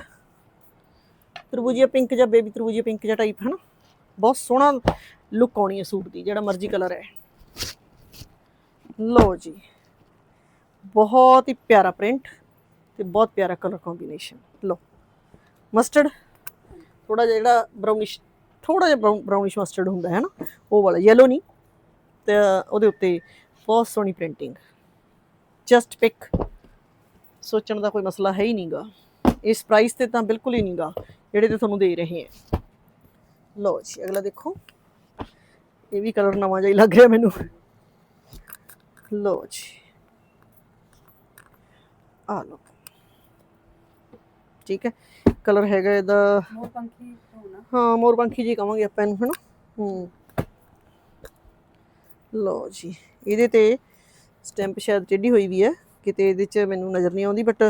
ਤਰਬੂਜੀਆ ਪਿੰਕ ਜਾਂ ਬੇਬੀ ਤਰਬੂਜੀਆ ਪਿੰਕ ਜਾਂ ਟਾਈਪ ਹੈ ਨਾ ਬਹੁਤ ਸੋਹਣਾ ਲੁੱਕ ਆਉਣੀ ਹੈ ਸੂਟ ਦੀ, ਜਿਹੜਾ ਮਰਜ਼ੀ ਕਲਰ ਹੈ ਲੋ ਜੀ, ਬਹੁਤ ਹੀ ਪਿਆਰਾ ਪ੍ਰਿੰਟ ਤੇ ਬਹੁਤ ਪਿਆਰਾ ਕਲਰ ਕੰਬੀਨੇਸ਼ਨ ਲੋ ਮਸਟਰਡ ਥੋੜਾ ਜਿਹਾ ਜਿਹੜਾ ਬਰਾਊਨਿਸ਼ ਥੋੜਾ ਜਿਹਾ ਬਰਾਊਨਿਸ਼ ਮਸਟਰਡ ਹੁੰਦਾ ਹੈ ਨਾ, ਉਹ ਵਾਲਾ ਯੈਲੋ ਨਹੀਂ, ਤੇ ਉਹਦੇ ਉੱਤੇ ਬਹੁਤ ਸੋਹਣੀ ਪ੍ਰਿੰਟਿੰਗ ਜਸਟ ਪਿਕ ਸੋਚਣ ਦਾ ਕੋਈ ਮਸਲਾ ਹੈ ਹੀ ਨਹੀਂਗਾ ਇਸ ਪ੍ਰਾਈਸ ਤੇ ਤਾਂ ਬਿਲਕੁਲ ਹੀ ਨਹੀਂਗਾ ਜਿਹੜੇ ਤੇ ਤੁਹਾਨੂੰ ਦੇ ਰਹੇ ਹਾਂ। ਲਓ ਜੀ ਅਗਲਾ ਦੇਖੋ। ਇਹ ਵੀ ਕਲਰ ਨਵਾਂ ਜਿਹਾ ਹੀ ਲੱਗ ਰਿਹਾ ਮੈਨੂੰ। ਲਓ ਜੀ। ਆ ਲਓ। ਠੀਕ ਹੈ। ਕਲਰ ਹੈਗਾ ਇਹਦਾ। ਮੋਰ ਪੰਖੀ ਹੋਣਾ ਹਾਂ ਮੋਰਪੰਖੀ ਜੀ ਕਵਾਂਗੇ ਆਪਾਂ ਇਹਨੂੰ ਹਨਾ? ਹੂੰ। ਲਓ ਜੀ। ਇਹਦੇ ਤੇ ਸਟੈਂਪ ਸ਼ਾਇਦ ਟੇਢੀ ਹੋਈ ਵੀ ਹੈ। ਕਿਤੇ ਇਹਦੇ 'ਚ ਮੈਨੂੰ ਨਜ਼ਰ ਨਹੀਂ ਆਉਂਦੀ ਬਟ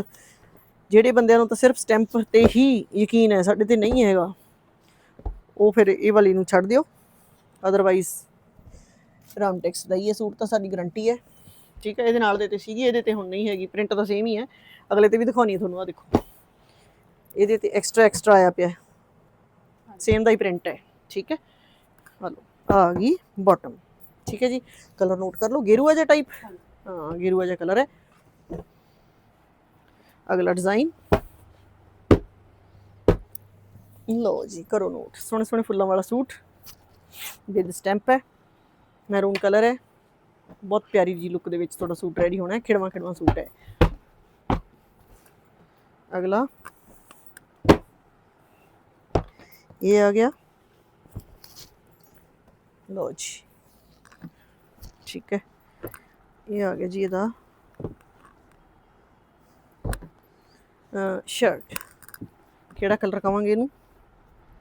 ਜਿਹੜੇ ਬੰਦਿਆਂ ਨੂੰ ਤਾਂ ਸਿਰਫ ਸਟੈਂਪ ਤੇ ਹੀ ਯਕੀਨ ਹੈ ਸਾਡੇ ਤੇ ਨਹੀਂ ਹੈਗਾ। ਉਹ ਫਿਰ ਇਹ ਵਾਲੀ ਨੂੰ ਛੱਡ ਦਿਓ। ਅਦਰਵਾਈਜ਼ ਰਾਮਟੈਕਸ ਦਾ ਹੀ ਇਹ ਸੂਟ, ਤਾਂ ਸਾਡੀ ਗਾਰੰਟੀ ਹੈ। ਠੀਕ ਹੈ, ਇਹਦੇ ਨਾਲ ਦੇ ਤੇ ਸੀਗੀ, ਇਹਦੇ ਤੇ ਹੁਣ ਨਹੀਂ ਹੈਗੀ। ਪ੍ਰਿੰਟ ਤਾਂ ਸੇਮ ਹੀ ਹੈ। ਅਗਲੇ ਤੇ ਵੀ ਦਿਖਾਉਣੀ ਹੈ ਤੁਹਾਨੂੰ ਆ ਦੇਖੋ। ਇਹਦੇ ਤੇ ਐਕਸਟਰਾ ਐਕਸਟਰਾ ਆਇਆ ਪਿਆ ਸੇਮ ਦਾ ਹੀ ਪ੍ਰਿੰਟ ਹੈ। ਠੀਕ ਹੈ। ਹਲੋ ਆ ਗਈ ਬਾਟਮ ਠੀਕ ਹੈ ਜੀ। ਕਲਰ ਨੋਟ ਕਰ ਲਓ। ਗੇਰੂਆ ਜਿਹਾ ਟਾਈਪ ਹਾਂ, ਗੇਰੂਆ ਜਿਹਾ ਕਲਰ ਹੈ। ਅਗਲਾ ਡਿਜ਼ਾਈਨ ਲਓ ਜੀ, ਕਰੋ ਨੋਟ। ਸੋਹਣੇ ਸੋਹਣੇ ਫੁੱਲਾਂ ਵਾਲਾ ਸੂਟ। ਵਿਦ ਸਟੈਂਪ ਹੈ। ਮੈਰੂਨ ਕਲਰ ਹੈ। ਬਹੁਤ ਪਿਆਰੀ ਜੀ ਲੁੱਕ ਦੇ ਵਿੱਚ ਤੁਹਾਡਾ ਸੂਟ ਰੈਡੀ ਹੋਣਾ ਹੈ। ਖਿੜਵਾ ਖਿੜਵਾ ਸੂਟ ਹੈ। ਅਗਲਾ। ਇਹ ਆ ਗਿਆ। ਲਓ ਜੀ। ਠੀਕ ਹੈ। ਇਹ ਆ ਗਿਆ ਜੀ ਇਹਦਾ। ਸ਼ਰਟ ਕਿਹੜਾ ਕਲਰ ਕਵਾਂਗੇ ਇਹਨੂੰ?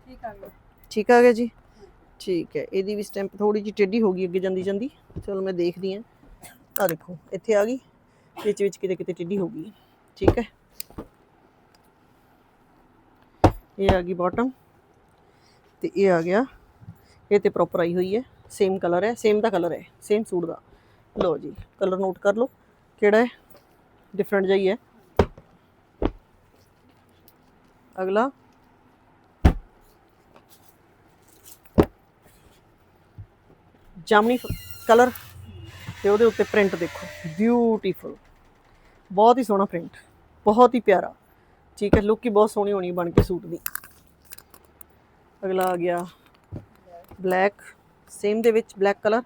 ਠੀਕ ਆ ਗਿਆ ਠੀਕ ਆ ਗਿਆ ਜੀ? ਠੀਕ ਹੈ, ਇਹਦੀ ਵੀ ਸਟੈਂਪ ਥੋੜੀ ਜਿਹੀ ਟੇਢੀ ਹੋ ਗਈ, ਅੱਗੇ ਜਾਂਦੀ ਜਾਂਦੀ। ਚਲੋ ਮੈਂ ਦੇਖਦੀ ਹਾਂ। ਆ ਦੇਖੋ, ਇੱਥੇ ਆ ਗਈ, ਵਿੱਚ ਵਿੱਚ ਕਿਤੇ ਕਿਤੇ ਟੇਢੀ ਹੋ ਗਈ। ਠੀਕ ਹੈ। ਇਹ ਆ ਗਈ ਬਾਟਮ ਤੇ ਇਹ ਆ ਗਿਆ। ਇਹ ਤੇ ਪ੍ਰੋਪਰ ਆਈ ਹੋਈ ਹੈ ਸੇਮ ਕਲਰ ਹੈ ਸੇਮ ਦਾ ਕਲਰ ਹੈ ਸੇਮ ਸੂਟ ਦਾ। ਲਓ ਜੀ ਕਲਰ ਨੋਟ ਕਰ ਲਓ, ਕਿਹੜਾ ਹੈ? ਡਿਫਰੈਂਟ ਜਿਹਾ ਹੀ ਹੈ। ਅਗਲਾ। ਜਾਮਨੀ ਕਲਰ। ਤੇ ਉਹਦੇ ਉੱਤੇ ਪ੍ਰਿੰਟ ਦੇਖੋ। ਬਿਊਟੀਫੁਲ ਬਹੁਤ ਹੀ ਸੋਹਣਾ ਪ੍ਰਿੰਟ। ਬਹੁਤ ਹੀ ਪਿਆਰਾ। ਠੀਕ ਹੈ ਲੁੱਕ ਹੀ ਬਹੁਤ ਸੋਹਣੀ ਹੋਣੀ ਬਣ ਕੇ ਸੂਟ ਦੀ। ਅਗਲਾ ਆ ਗਿਆ। ਬਲੈਕ ਸੇਮ ਦੇ ਵਿੱਚ ਬਲੈਕ ਕਲਰ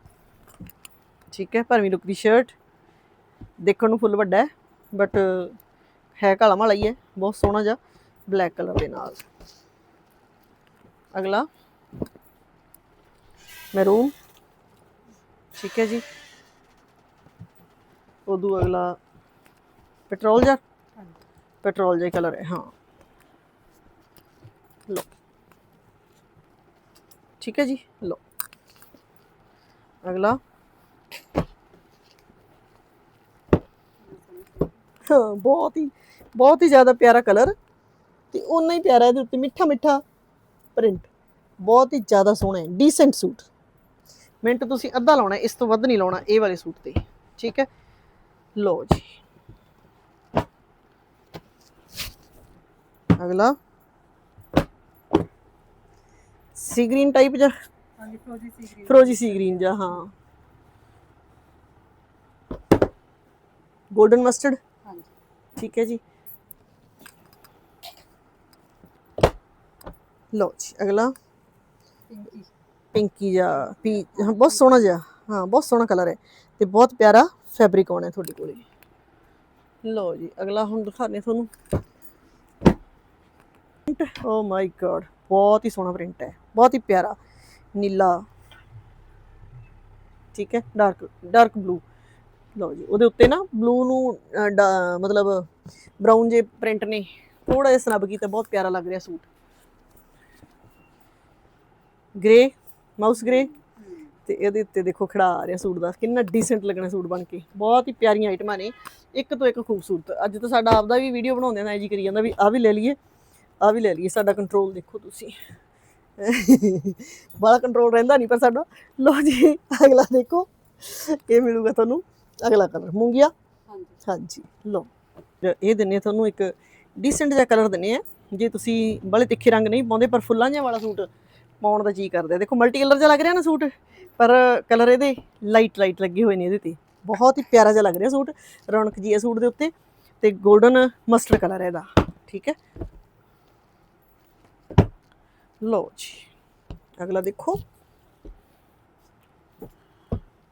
ਠੀਕ ਹੈ, ਭਰਵੀਂ ਲੁੱਕ ਦੀ ਸ਼ਰਟ ਦੇਖਣ ਨੂੰ ਫੁੱਲ ਵੱਡਾ ਹੈ ਬਟ ਹੈ ਕਾਲਾ ਮਾਲਾ ਹੀ ਹੈ। ਬਹੁਤ ਸੋਹਣਾ ਜਿਹਾ ਬਲੈਕ ਕਲਰ ਦੇ ਨਾਲ। ਅਗਲਾ। ਮੈਰੂਨ ਠੀਕ ਹੈ ਜੀ ਉਦੋਂ ਅਗਲਾ ਪੈਟਰੋਲ ਜਾਂ ਹਾਂਜੀ ਪੈਟਰੋਲ ਜਿਹਾ ਕਲਰ ਹੈ ਹਾਂ ਲੋ ਠੀਕ ਹੈ ਜੀ ਲੋ ਅਗਲਾ ਹਾਂ ਬਹੁਤ ਹੀ ਬਹੁਤ ਹੀ ਜ਼ਿਆਦਾ ਪਿਆਰਾ ਕਲਰ ਤੇ ਉਨਾ ਹੀ ਪਿਆਰਾ ਇਹਦੇ ਉੱਤੇ ਮਿੱਠਾ ਮਿੱਠਾ ਪ੍ਰਿੰਟ ਬਹੁਤ ਹੀ ਜ਼ਿਆਦਾ ਸੋਹਣਾ ਹੈ ਡੀਸੈਂਟ ਸੂਟ ਮਿੰਟ ਤੁਸੀਂ ਅੱਧਾ ਲਾਉਣਾ ਹੈ, ਇਸ ਤੋਂ ਵੱਧ ਨਹੀਂ ਲਾਉਣਾ ਇਹ ਵਾਲੇ ਸੂਟ ਤੇ ਠੀਕ ਹੈ? ਲਓ ਜੀ। ਅਗਲਾ। ਸੀ ਗ੍ਰੀਨ ਟਾਈਪ ਜਾਂ ਹਾਂਜੀ ਫਰੋਜੀ ਸੀ ਗ੍ਰੀਨ। ਫਰੋਜੀ ਸੀ ਗ੍ਰੀਨ ਜਾਂ ਹਾਂ। 골ਡਨ ਮਸਟਰਡ ਹਾਂਜੀ। ਠੀਕ ਹੈ ਜੀ। ਲਓ ਜੀ ਅਗਲਾ। ਪਿੰਕੀ। ਪਿੰਕੀ ਜਾਂ ਪੀ ਹਾਂ ਬਹੁਤ ਸੋਹਣਾ ਜਿਹਾ ਹਾਂ ਬਹੁਤ ਸੋਹਣਾ ਕਲਰ ਹੈ ਤੇ ਬਹੁਤ ਪਿਆਰਾ ਫੈਬਰਿਕ ਆਉਣਾ ਹੈ ਤੁਹਾਡੇ ਕੋਲੇ। ਲਓ ਜੀ ਅਗਲਾ ਹੁਣ ਦਿਖਾਣੇ ਤੁਹਾਨੂੰ। ਓ ਮਾਈ ਗॉड ਬਹੁਤ ਹੀ ਸੋਹਣਾ ਪ੍ਰਿੰਟ ਹੈ ਬਹੁਤ ਹੀ ਪਿਆਰਾ ਨੀਲਾ ਠੀਕ ਹੈ ਡਾਰਕ ਡਾਰਕ ਬਲੂ ਲਓ ਜੀ ਉਹਦੇ ਉੱਤੇ ਨਾ ਬਲੂ ਨੂੰ ਅਹ, ਡਾ- ਮਤਲਬ ਬਰਾਊਨ ਜੇ ਪ੍ਰਿੰਟ ਨੇ ਥੋੜਾ ਜਿਹਾ ਸਨਬ ਕੀਤਾ ਬਹੁਤ ਪਿਆਰਾ ਲੱਗ ਰਿਹਾ ਸੂਟ। ਗ੍ਰੇ ਮਾਊਸ ਗ੍ਰੇ ਤੇ ਇਹਦੇ ਉੱਤੇ ਦੇਖੋ ਖੜਾ ਆ ਰਿਹਾ ਸੂਟ ਦਾ। ਕਿੰਨਾ ਡੀਸੈਂਟ ਲੱਗਣਾ ਸੂਟ ਬਣ ਕੇ। ਬਹੁਤ ਹੀ ਪਿਆਰੀਆਂ ਆਈਟਮਾਂ ਨੇ। ਇੱਕ ਤੋਂ ਇੱਕ ਖੂਬਸੂਰਤ। ਅੱਜ ਤਾਂ ਸਾਡਾ ਆਪਦਾ ਵੀ ਵੀਡੀਓ ਬਣਾਉਂਦੇ ਆ ਜੀ ਕਰੀ ਜਾਂਦਾ ਵੀ ਆ ਵੀ ਲੈ ਲਈਏ ਆ ਵੀ ਲੈ ਲਈਏ। ਸਾਡਾ ਕੰਟਰੋਲ ਦੇਖੋ ਤੁਸੀਂ। ਬੜਾ ਕੰਟਰੋਲ ਰਹਿੰਦਾ ਨਹੀਂ ਪਰ ਸਾਡਾ। ਲੋ ਜੀ ਅਗਲਾ ਦੇਖੋ। ਇਹ ਮਿਲੂਗਾ ਤੁਹਾਨੂੰ? ਅਗਲਾ ਕਲਰ ਮੂੰਗੀਆ? ਹਾਂਜੀ। ਹਾਂਜੀ ਲੋ ਇਹ ਦਿੰਨੇ ਤੁਹਾਨੂੰ ਇੱਕ ਡੀਸੈਂਟ ਜਿਹਾ ਕਲਰ ਦਿੰਨੇ ਆ। ਜੇ ਤੁਸੀਂ ਬੜੇ ਤਿੱਖੇ ਰੰਗ ਨਹੀਂ ਪਾਉਂਦੇ ਪਰ ਫੁੱਲਾਂ ਜਿਹਾ ਵਾਲਾ ਸੂਟ ਪਾਉਣ ਦਾ ਜੀ ਕਰਦਾ। ਦੇਖੋ ਮਲਟੀ ਕਲਰ ਜਿਹਾ ਲੱਗ ਰਿਹਾ ਨਾ ਸੂਟ, ਪਰ ਕਲਰ ਇਹਦੇ ਲਾਈਟ ਲਾਈਟ ਲੱਗੇ ਹੋਏ ਨੇ ਇਹਦੇ ਤੇ ਬਹੁਤ ਹੀ ਪਿਆਰਾ ਜਿਹਾ ਲੱਗ ਰਿਹਾ ਸੂਟ, ਰੌਣਕ ਜੀ ਹੈ ਸੂਟ ਦੇ ਉੱਤੇ। ਤੇ 골ਡਨ ਮਸਟਰਡ ਕਲਰ ਹੈ ਇਹਦਾ, ਠੀਕ ਹੈ? ਲੋ ਜੀ, ਅਗਲਾ ਦੇਖੋ।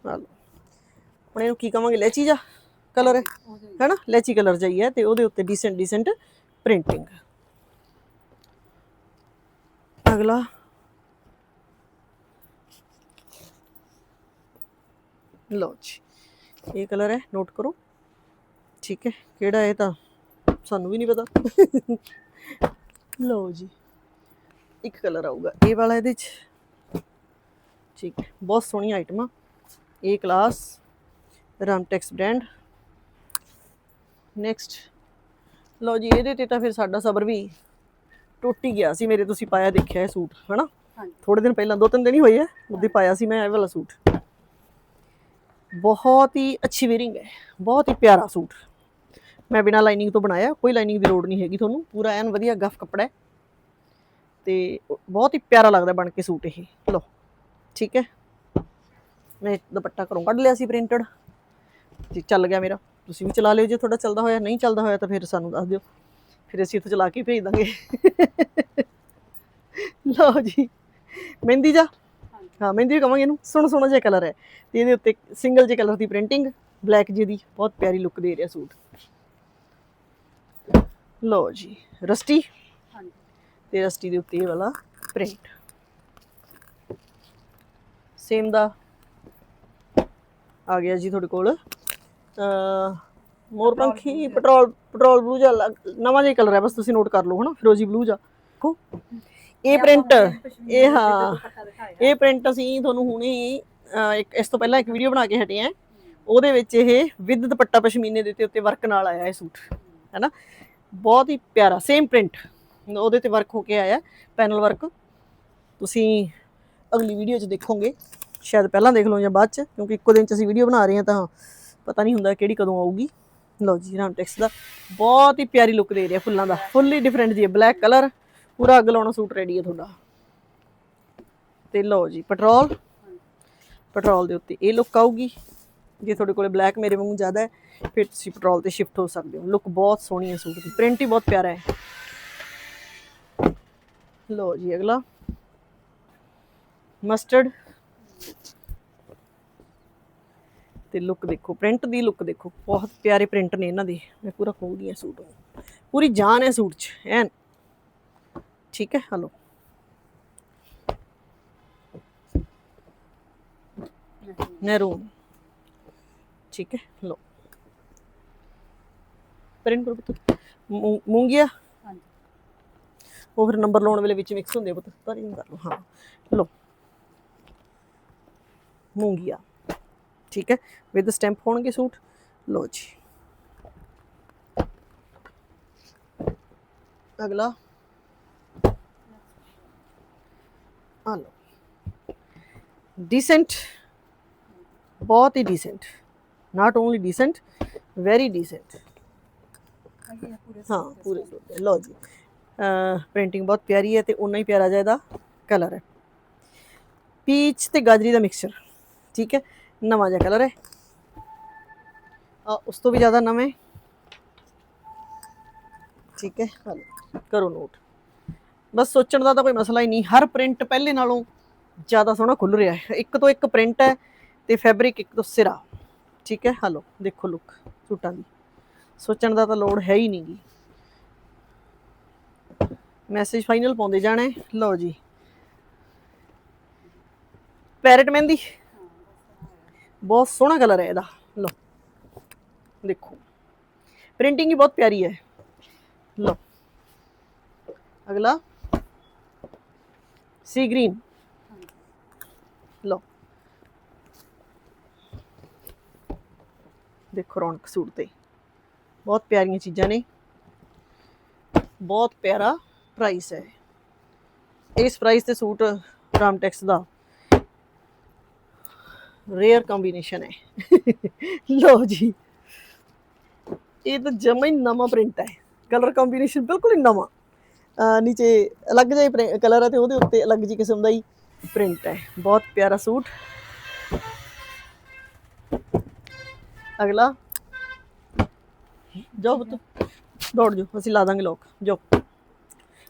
ਆ ਹੁਣ ਇਹਨੂੰ ਕੀ ਕਵਾਂਗੇ ਲੈਚੀ ਜਾ ਕਲਰ ਹੈ ਉਹਦੇ ਹੈਨਾ? ਲੈਚੀ ਕਲਰ ਜਾਈ ਹੈ ਤੇ ਉਹਦੇ ਉੱਤੇ ਡੀਸੈਂਟ ਡੀਸੈਂਟ ਪ੍ਰਿੰਟਿੰਗ ਅਗਲਾ ਲਓ ਜੀ ਇਹ ਕਲਰ ਹੈ ਨੋਟ ਕਰੋ। ਠੀਕ ਹੈ ਕਿਹੜਾ ਹੈ ਤਾਂ ਸਾਨੂੰ ਵੀ ਨਹੀਂ ਪਤਾ। ਲਓ ਜੀ ਇੱਕ ਕਲਰ ਆਊਗਾ ਇਹ ਵਾਲਾ ਇਹਦੇ ਚ। ਠੀਕ ਹੈ ਬਹੁਤ ਸੋਹਣੀ ਆਈਟਮ ਆ। ਇਹ ਕਲਾਸ ਰਾਮਟੈਕਸ ਬ੍ਰਾਂਡ ਨੈਕਸਟ ਲਓ ਜੀ ਇਹਦੇ ਤੇ ਤਾਂ ਫਿਰ ਸਾਡਾ ਸਬਰ ਵੀ ਟੁੱਟ ਹੀ ਗਿਆ ਸੀ ਮੇਰੇ ਤੁਸੀਂ ਪਾਇਆ ਦੇਖਿਆ ਇਹ ਸੂਟ ਹਨਾ? ਥੋੜੇ ਦਿਨ ਪਹਿਲਾਂ ਦੋ ਤਿੰਨ ਦਿਨ ਹੀ ਹੋਏ ਆ ਉਹਦੇ ਪਾਇਆ ਸੀ ਮੈਂ ਇਹ ਵਾਲਾ ਸੂਟ। ਬਹੁਤ ਹੀ ਅੱਛੀ ਵੇਅਰਿੰਗ ਹੈ, ਬਹੁਤ ਹੀ ਪਿਆਰਾ ਸੂਟ। ਮੈਂ ਬਿਨਾ ਲਾਈਨਿੰਗ ਤੋਂ ਬਣਾਇਆ, ਕੋਈ ਲਾਈਨਿੰਗ ਦੀ ਲੋੜ ਨਹੀਂ ਹੈਗੀ ਤੁਹਾਨੂੰ, ਪੂਰਾ ਐਨ ਵਧੀਆ ਗਫ ਕੱਪੜਾ ਹੈ। ਤੇ ਬਹੁਤ ਹੀ ਪਿਆਰਾ ਲੱਗਦਾ ਬਣ ਕੇ ਸੂਟ ਇਹ, ਲਓ, ਠੀਕ ਹੈ। ਮੈਂ ਦੁਪੱਟਾ ਘਰੋਂ ਕੱਢ ਲਿਆ ਸੀ ਪ੍ਰਿੰਟਡ ਤੇ ਚੱਲ ਗਿਆ ਮੇਰਾ। ਤੁਸੀਂ ਵੀ ਚਲਾ ਲਿਓ, ਜੇ ਤੁਹਾਡਾ ਚੱਲਦਾ ਹੋਇਆ, ਨਹੀਂ ਚੱਲਦਾ ਹੋਇਆ ਤਾਂ ਫਿਰ ਸਾਨੂੰ ਦੱਸ ਦਿਓ। ਫਿਰ ਅਸੀਂ ਇੱਥੋਂ ਚਲਾ ਕੇ ਭੇਜ ਦਾਂਗੇ। ਲਓ ਜੀ, ਮਹਿੰਦੀ ਜਾ। ਹਾਂ ਮਹਿੰਦੀ ਵੀ ਕਵਾਂਗੇ ਇਹਨੂੰ। ਸੋਹਣਾ ਸੋਹਣਾ ਜਿਹਾ ਕਲਰ ਹੈ। ਤੇ ਇਹਦੇ ਉੱਤੇ ਸਿੰਗਲ ਜਿਹੇ ਕਲਰ ਦੀ ਪ੍ਰਿੰਟਿੰਗ ਬਲੈਕ ਜੀ ਦੀ ਬਹੁਤ ਪਿਆਰੀ ਲੁੱਕ ਦੇ ਰਿਹਾ ਸੂਟ। ਲਓ ਜੀ ਰਸਟੀ ਹਾਂਜੀ। ਤੇ ਰਸਟੀ ਦੇ ਉੱਤੇ ਇਹ ਵਾਲਾ ਪ੍ਰਿੰਟ ਸੇਮ ਦਾ ਆ ਗਿਆ ਜੀ ਤੁਹਾਡੇ ਕੋਲ। ਅ ਮੋਰਪੰਖੀ ਪੈਟਰੋਲ ਪੈਟਰੋਲ ਬਲੂ ਜਿਹਾ। ਨਵਾਂ ਜਿਹਾ ਕਲਰ ਹੈ ਬਸ ਤੁਸੀਂ ਨੋਟ ਕਰ ਲਓ ਹਨਾ ਫਿਰੋਜ਼ੀ ਬਲੂ ਜਿਹਾ। ਦੇਖੋ। ਇਹ ਪ੍ਰਿੰਟ ਇਹ ਹਾਂ। ਇਹ ਪ੍ਰਿੰਟ ਅਸੀਂ ਤੁਹਾਨੂੰ ਹੁਣੇ ਹੀ ਇੱਕ ਇਸ ਤੋਂ ਪਹਿਲਾਂ ਇੱਕ ਵੀਡੀਓ ਬਣਾ ਕੇ ਹਟੇ ਆ ਉਹਦੇ ਵਿੱਚ ਇਹ ਵਿਦ ਦੁਪੱਟਾ ਪਸ਼ਮੀਨੇ ਦੇ ਉੱਤੇ ਵਰਕ ਨਾਲ ਆਇਆ ਇਹ ਸੂਟ ਹੈਨਾ? ਬਹੁਤ ਹੀ ਪਿਆਰਾ ਸੇਮ ਪ੍ਰਿੰਟ ਉਹਦੇ ਤੇ ਵਰਕ ਹੋ ਕੇ ਆਇਆ ਪੈਨਲ ਵਰਕ ਤੁਸੀਂ ਅਗਲੀ ਵੀਡੀਓ 'ਚ ਦੇਖੋਗੇ। ਸ਼ਾਇਦ ਪਹਿਲਾਂ ਦੇਖ ਲਓ ਜਾਂ ਬਾਅਦ 'ਚ ਕਿਉਂਕਿ ਇੱਕੋ ਦਿਨ 'ਚ ਅਸੀਂ ਵੀਡੀਓ ਬਣਾ ਰਹੇ ਹਾਂ ਤਾਂ ਪਤਾ ਨਹੀਂ ਹੁੰਦਾ ਕਿਹੜੀ ਕਦੋਂ ਆਊਗੀ। ਲਓ ਜੀ ਰਾਮਟੈਕਸ ਦਾ। ਬਹੁਤ ਹੀ ਪਿਆਰੀ ਲੁੱਕ ਦੇ ਰਿਹਾ ਫੁੱਲਾਂ ਦਾ। ਫੁੱਲੀ ਡਿਫਰੈਂਟ ਜੀ ਬਲੈਕ ਕਲਰ ਪੂਰਾ ਅੱਗ ਲਾਉਣਾ ਸੂਟ ਰੈਡੀ ਹੈ ਤੁਹਾਡਾ। ਤੇ ਲਓ ਜੀ, ਪੈਟਰੋਲ। ਪੈਟਰੋਲ ਦੇ ਉੱਤੇ ਇਹ ਲੁੱਕ ਆਊਗੀ। ਜੇ ਤੁਹਾਡੇ ਕੋਲੇ ਬਲੈਕ ਮੇਰੇ ਵਾਂਗੂ ਜ਼ਿਆਦਾ ਹੈ, ਫਿਰ ਤੁਸੀਂ ਪੈਟਰੋਲ ਤੇ ਸ਼ਿਫਟ ਹੋ ਸਕਦੇ ਹੋ। ਲੁੱਕ ਬਹੁਤ ਸੋਹਣੀ ਹੈ ਸੂਟ ਦੀ। ਪ੍ਰਿੰਟ ਹੀ ਬਹੁਤ ਪਿਆਰਾ ਹੈ। ਲਓ ਜੀ ਅਗਲਾ। ਮਸਟਰਡ ਤੇ ਲੁੱਕ ਦੇਖੋ ਪ੍ਰਿੰਟ ਦੀ ਲੁੱਕ ਦੇਖੋ। ਬਹੁਤ ਪਿਆਰੇ ਪ੍ਰਿੰਟ ਨੇ ਇਹਨਾਂ ਦੇ। ਮੈਂ ਪੂਰਾ ਖੋਲਦੀ ਹਾਂ ਸੂਟ ਨੂੰ। ਪੂਰੀ ਜਾਨ ਹੈ ਸੂਟ 'ਚ, ਐਨ। ਠੀਕ ਹੈ ਹਲੋ ਮਹਿਰੂਨ ਠੀਕ ਹੈ ਲੋ ਪ੍ਰਿੰਟ ਕਰੋ ਪੁੱਤ ਮੂੰਗੀਆ? ਹਾਂਜੀ। ਉਹ ਫਿਰ ਨੰਬਰ ਲਾਉਣ ਵੇਲੇ ਵਿੱਚ ਮਿਕਸ ਹੁੰਦੇ ਪੁੱਤ ਤਾਂ ਨਹੀਂ ਕਰ ਲਓ ਹਾਂ ਲੋ ਮੂੰਗੀਆ। ਠੀਕ ਹੈ ਵਿਦ ਸਟੈਂਪ ਹੋਣਗੇ ਸੂਟ। ਲੋ ਜੀ। ਅਗਲਾ। ਆ ਲਓ ਡੀਸੈਂਟ ਬਹੁਤ ਹੀ decent not only decent very decent ਹਾਂ ਪੂਰੇ ਸੂਟ ਲਓ ਜੀ। ਪ੍ਰਿੰਟਿੰਗ ਬਹੁਤ ਪਿਆਰੀ ਹੈ ਤੇ ਉਨਾ ਹੀ ਪਿਆਰਾ ਜਿਹਾ ਇਹਦਾ ਕਲਰ ਹੈ। ਪੀਚ ਤੇ ਗਾਜਰੀ ਦਾ ਮਿਕਸਚਰ ਠੀਕ ਹੈ ਨਵਾਂ ਜਿਹਾ ਕਲਰ ਹੈ। ਆ ਉਸ ਤੋਂ ਵੀ ਜ਼ਿਆਦਾ ਨਵੇਂ। ਠੀਕ ਹੈ ਕਰੋ ਨੋਟ ਬਸ ਸੋਚਣ ਦਾ ਤਾਂ ਕੋਈ ਮਸਲਾ ਹੀ ਨਹੀਂ। ਹਰ ਪ੍ਰਿੰਟ ਪਹਿਲੇ ਨਾਲੋਂ ਜ਼ਿਆਦਾ ਸੋਹਣਾ ਖੁੱਲ ਰਿਹਾ ਹੈ। ਇੱਕ ਤੋਂ ਇੱਕ ਪ੍ਰਿੰਟ ਹੈ ਤੇ ਫੈਬਰਿਕ ਇੱਕ ਤੋਂ ਸਿਰਾ। ਠੀਕ ਹੈ? ਹਲੋ, ਦੇਖੋ ਲੁੱਕ ਸੂਟਾਂ ਦੀ। ਸੋਚਣ ਦਾ ਤਾਂ ਲੋੜ ਹੈ ਹੀ ਨਹੀਂਗੀ ਮੈਸੇਜ ਫਾਈਨਲ ਪਾਉਂਦੇ ਜਾਣੇ ਲਓ ਜੀ। ਪੈਰਟ ਮਹਿੰਦੀ। ਬਹੁਤ ਸੋਹਣਾ ਕਲਰ ਹੈ ਇਹਦਾ। ਲਓ। ਦੇਖੋ। ਪ੍ਰਿੰਟਿੰਗ ਹੀ ਬਹੁਤ ਪਿਆਰੀ ਹੈ। ਲਓ। ਅਗਲਾ। ਸੀ ਗ੍ਰੀਨ ਲਓ। ਦੇਖੋ ਰੌਣਕ ਸੂਟ ਤੇ। ਬਹੁਤ ਪਿਆਰੀਆਂ ਚੀਜ਼ਾਂ ਨੇ। ਬਹੁਤ ਪਿਆਰਾ ਪ੍ਰਾਈਸ ਹੈ। ਇਸ ਪ੍ਰਾਈਸ ਤੇ ਸੂਟ ਰਾਮਟੈਕਸ ਦਾ ਰੇਅਰ ਕੰਬੀਨੇਸ਼ਨ ਹੈ। ਲਓ ਜੀ। ਇਹ ਤਾਂ ਜਮਾ ਹੀ ਨਵਾਂ ਪ੍ਰਿੰਟ ਹੈ। ਕਲਰ ਕੰਬੀਨੇਸ਼ਨ ਬਿਲਕੁਲ ਹੀ ਨਵਾਂ। ਨੀਚੇ ਅਲੱਗ ਜਿਹਾ ਕਲਰ ਹੈ ਤੇ ਉਹਦੇ ਉੱਤੇ ਅਲੱਗ ਜਿਹੀ ਕਿਸਮ ਦਾ ਹੀ ਪ੍ਰਿੰਟ ਹੈ। ਬਹੁਤ ਪਿਆਰਾ ਸੂਟ। ਅਗਲਾ। ਜਾਓ ਪੁੱਤ ਦੌੜ ਜਾਓ ਅਸੀਂ ਲਾ ਦਾਂਗੇ ਲੋਕ ਜਾਓ।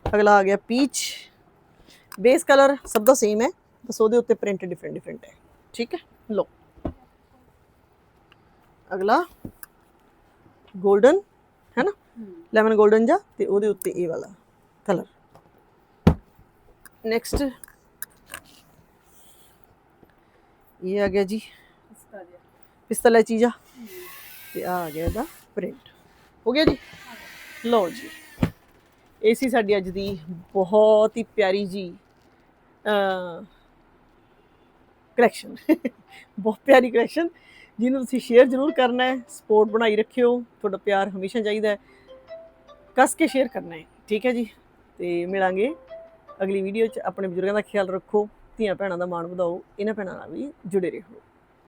ਅਗਲਾ ਆ ਗਿਆ ਪੀਚ ਬੇਸ ਕਲਰ ਸਭ ਦਾ ਸੇਮ ਹੈ ਬਸ ਉਹਦੇ ਉੱਤੇ ਪ੍ਰਿੰਟ ਡਿਫਰੈਂਟ ਡਿਫਰੈਂਟ ਹੈ। ਠੀਕ ਹੈ? ਲੋ ਅਗਲਾ। 골ਡਨ ਹੈ ਨਾ? ਲੈਮਨ 골ਡਨ ਜਾ ਤੇ ਉਹਦੇ ਉੱਤੇ ਇਹ ਵਾਲਾ। ਕਲਰ ਨੈਕਸਟ ਇਹ ਆ ਗਿਆ ਜੀ ਇਸਕਾ ਜੀ ਪਿਸਤਲੇ ਚੀਜ਼ਾ ਤੇ ਆ ਆ ਗਿਆ ਇਹਦਾ ਪ੍ਰਿੰਟ ਹੋ ਗਿਆ ਜੀ ਲਓ ਜੀ ਇਹ ਸੀ ਸਾਡੀ ਅੱਜ ਦੀ ਬਹੁਤ ਹੀ ਪਿਆਰੀ ਜੀ ਕਲੈਕਸ਼ਨ ਬਹੁਤ ਪਿਆਰੀ ਕਲੈਕਸ਼ਨ ਜਿਹਨੂੰ ਤੁਸੀਂ ਸ਼ੇਅਰ ਜ਼ਰੂਰ ਕਰਨਾ ਹੈ ਸਪੋਰਟ ਬਣਾਈ ਰੱਖਿਓ ਤੁਹਾਡਾ ਪਿਆਰ ਹਮੇਸ਼ਾ ਚਾਹੀਦਾ ਹੈ ਕੱਸ ਕੇ ਸ਼ੇਅਰ ਕਰਨਾ ਹੈ ਠੀਕ ਹੈ ਜੀ ਤੇ ਮਿਲਾਂਗੇ। ਅਗਲੀ ਵੀਡੀਓ 'ਚ ਆਪਣੇ ਬਜ਼ੁਰਗਾਂ ਦਾ ਖਿਆਲ ਰੱਖੋ ਧੀਆਂ ਭੈਣਾਂ ਦਾ ਮਾਣ ਵਧਾਓ, ਇਹਨਾਂ ਭੈਣਾਂ ਨਾਲ ਵੀ ਜੁੜੇ ਰਹੋ।